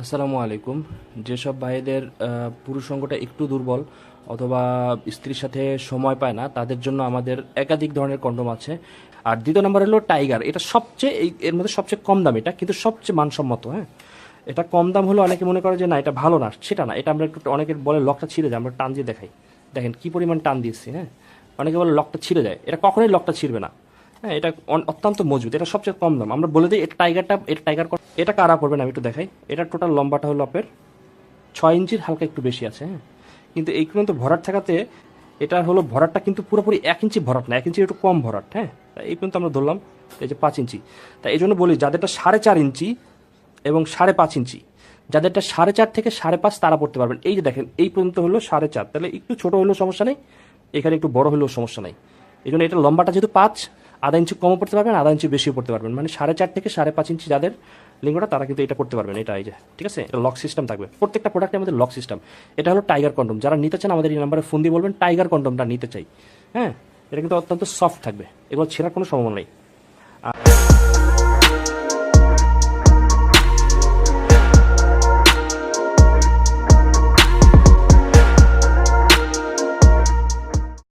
আসসালামু আলাইকুম। যেসব ভাইদের পুরুষ অঙ্গটা একটু দুর্বল অথবা স্ত্রীর সাথে সময় পায় না, তাদের জন্য আমাদের একাধিক ধরনের কন্ডোম আছে। আর দ্বিতীয় নম্বর হলো টাইগার। এটা সবচেয়ে, এই, এর মধ্যে সবচেয়ে কম দাম এটা, কিন্তু সবচেয়ে মানসম্মত হ্যাঁ? এটা কম দাম হলো অনেকে মনে করে যে, না, এটা ভালো না। সেটা না। এটা আমরা একটু, অনেকের বলে লকটা ছিঁড়ে যায়, আমরা টান দিয়ে দেখাই। দেখেন কি পরিমাণ টান দিয়েছি হ্যাঁ? অনেকে বলে লকটা ছিঁড়ে যায়। এটা কখনোই লকটা ছিঁড়বে না। হ্যাঁ এটা অত্যন্ত মজবুত, এটা সবচেয়ে কম দাম। আমরা বলে দিই এটা টাইগারটা এটা টাইগার এটা কারা করবেন আমি একটু দেখাই। এটা টোটাল লম্বাটা হলো আপনার ছয় ইঞ্চির, হালকা একটু বেশি আছে হ্যাঁ। কিন্তু এই পর্যন্ত ভরাট থাকাতে এটা হলো ভরাটটা কিন্তু পুরোপুরি এক ইঞ্চি ভরাট না, এক ইঞ্চি একটু কম ভরাট হ্যাঁ। তা এই পর্যন্ত আমরা ধরলাম, এই যে পাঁচ ইঞ্চি। তাই এই জন্য বলি, যাদেরটা সাড়ে চার ইঞ্চি এবং সাড়ে পাঁচ ইঞ্চি, যাদেরটা সাড়ে চার থেকে সাড়ে পাঁচ তারা পড়তে পারবেন। এই যে দেখেন, এই পর্যন্ত হলো সাড়ে চার। তাহলে একটু ছোটো হলেও সমস্যা নেই, এখানে একটু বড় হলেও সমস্যা নেই। এই জন্য এটা লম্বাটা যেহেতু পাঁচ আধা ইঞ্চি কমও পড়তে পারবেন, আধা ইঞ্চি বেশিও পড়তে পারবেন। মানে সাড়ে চার থেকে সাড়ে পাঁচ ইঞ্চি যাদের লিঙ্গটা, তারা কিন্তু এটা করতে পারবেন। এটা এই যে, ঠিক আছে? লক সিস্টেম থাকবে। প্রত্যেকটা প্রোডাক্টের আমাদের লক সিস্টেম এটা হলো টাইগার কন্ডম যারা নিতে চান, আমাদের এই নাম্বারে ফোন দিয়ে বলবেন টাইগার কন্ডমটা নিতে চাই। হ্যাঁ? এটা কিন্তু অত্যন্ত সফট থাকবে। এগুলো ছেঁড়ার কোনো সম্ভাবনা নেই।